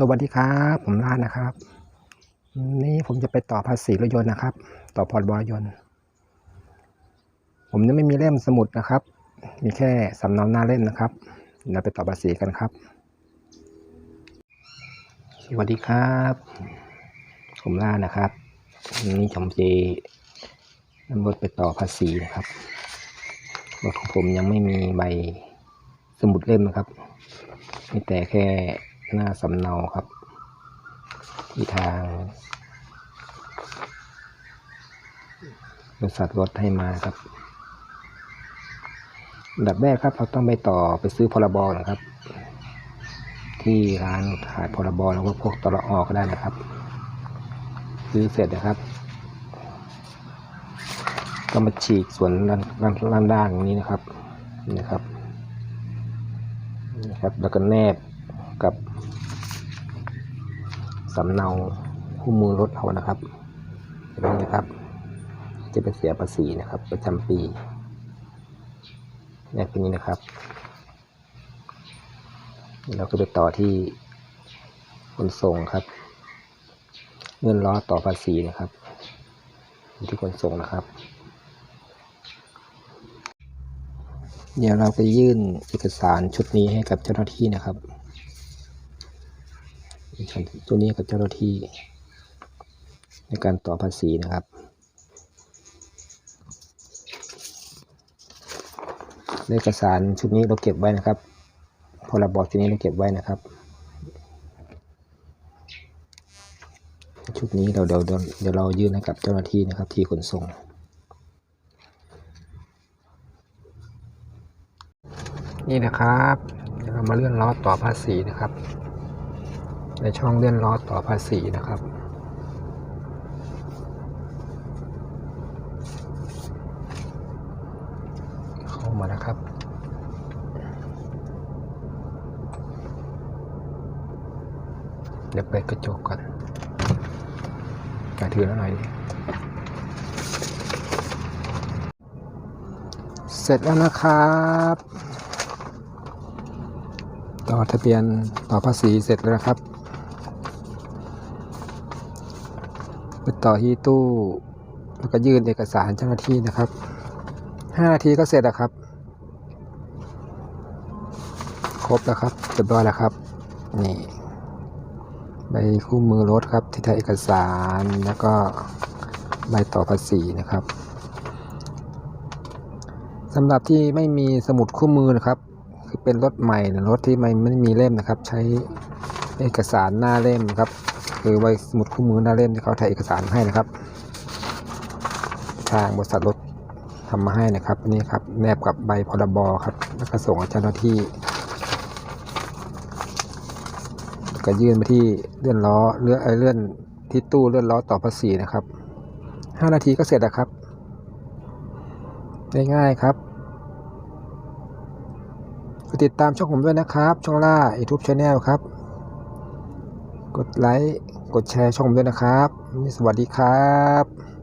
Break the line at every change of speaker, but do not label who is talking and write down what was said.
สวัสดีครับ ผมลาดนะครับ นี่ผมจะไปต่อภาษีรถยนต์นะครับ ต่อพรบรถยนต์ ผมยังไม่มีเล่มสมุดนะครับ มีแค่สำเนาหน้าเล่มนะครับเราไปต่อภาษีกันครับ สวัสดีครับ ผมล่าดนะครับนี่ผมจะนำรถไปต่อภาษีนะครับรถของผมยังไม่มีใบสมุดเล่มนะครับมีแต่แค่ หน้าสำเนาครับที่ทางบริษัทรถให้มาครับอัดับแรกครับเราต้องไปต่อไปซื้อพรบนะครับ ที่ร้านขายพรบแล้วก็พวกตลออก็ได้นะครับ ซื้อเสร็จนะครับ ก็มาฉีกส่วนด้านด้านด้านด้านนี้นะครับนี่นะครับนี่ครับ แล้วก็แนบ กับสำเนาคู่มือรถเรานะครับแบบนี้นะครับ จะเป็นเสียภาษีนะครับ ประจำปีแนบเป็นนี้นะครับ เราก็ไปต่อที่ขนส่งครับ เงื่อนล้อต่อภาษีนะครับ ที่ขนส่งนะครับ เดี๋ยวเราไปยื่นเอกสารชุดนี้ให้กับเจ้าหน้าที่นะครับ ตัวนี้กับเจ้าหน้าที่ ในการต่อภาษีนะครับเอกสารชุดนี้เราเก็บไว้นะครับพรบชุดนี้เราเก็บไว้นะครับ ชุดนี้เราเดี๋ยวเดี๋ยวเรายื่นให้กับเจ้าหน้าที่นะครับ ที่ขนส่งนี่นะครับเดี๋ยวเรามาเลื่อนล้อต่อภาษีนะครับ ในช่องเลื่อนล้อต่อภาษีนะครับ เข้ามานะครับ เดี๋ยวเปิดกระจกก่อนกระถือแล้วหน่อยดิเสร็จแล้วนะครับต่อทะเบียนต่อภาษีเสร็จแล้วนะครับ ไปต่อที่ตู้ แล้วก็ยื่นเอกสารเจ้าหน้าที่นะครับห้านาทีก็เสร็จแล้วครับ ครบแล้วครับเรียบร้อยแล้วครับ นี่ใบคู่มือรถครับ ที่ถ่ายเอกสารแล้วก็ใบต่อภาษีนะครับสำหรับที่ไม่มีสมุดคู่มือนะครับ คือเป็นรถใหม่หรือรถที่ไม่ไม่มีเล่มนะครับ ใช้ เอกสารหน้าเล่มครับคือใบสมุดคู่มือหน้าเล่มที่เขาถ่ายเอกสารให้นะครับ ทางบริษัทรถทำมาให้นะครับนี่ครับแนบกับใบพรบครับแล้วก็ส่งเจ้าหน้าที่ก็ยื่นไปที่เลื่อนล้อเลื่อนเลื่อนที่ตู้เลื่อนล้อต่อภาษีนะครับห้านาทีก็เสร็จแล้วครับง่ายๆครับติดตามช่องผมด้วยนะครับ ช่องล่า YouTube Channel ครับ กดไลค์ กดแชร์ช่องผมด้วยนะครับ สวัสดีครับ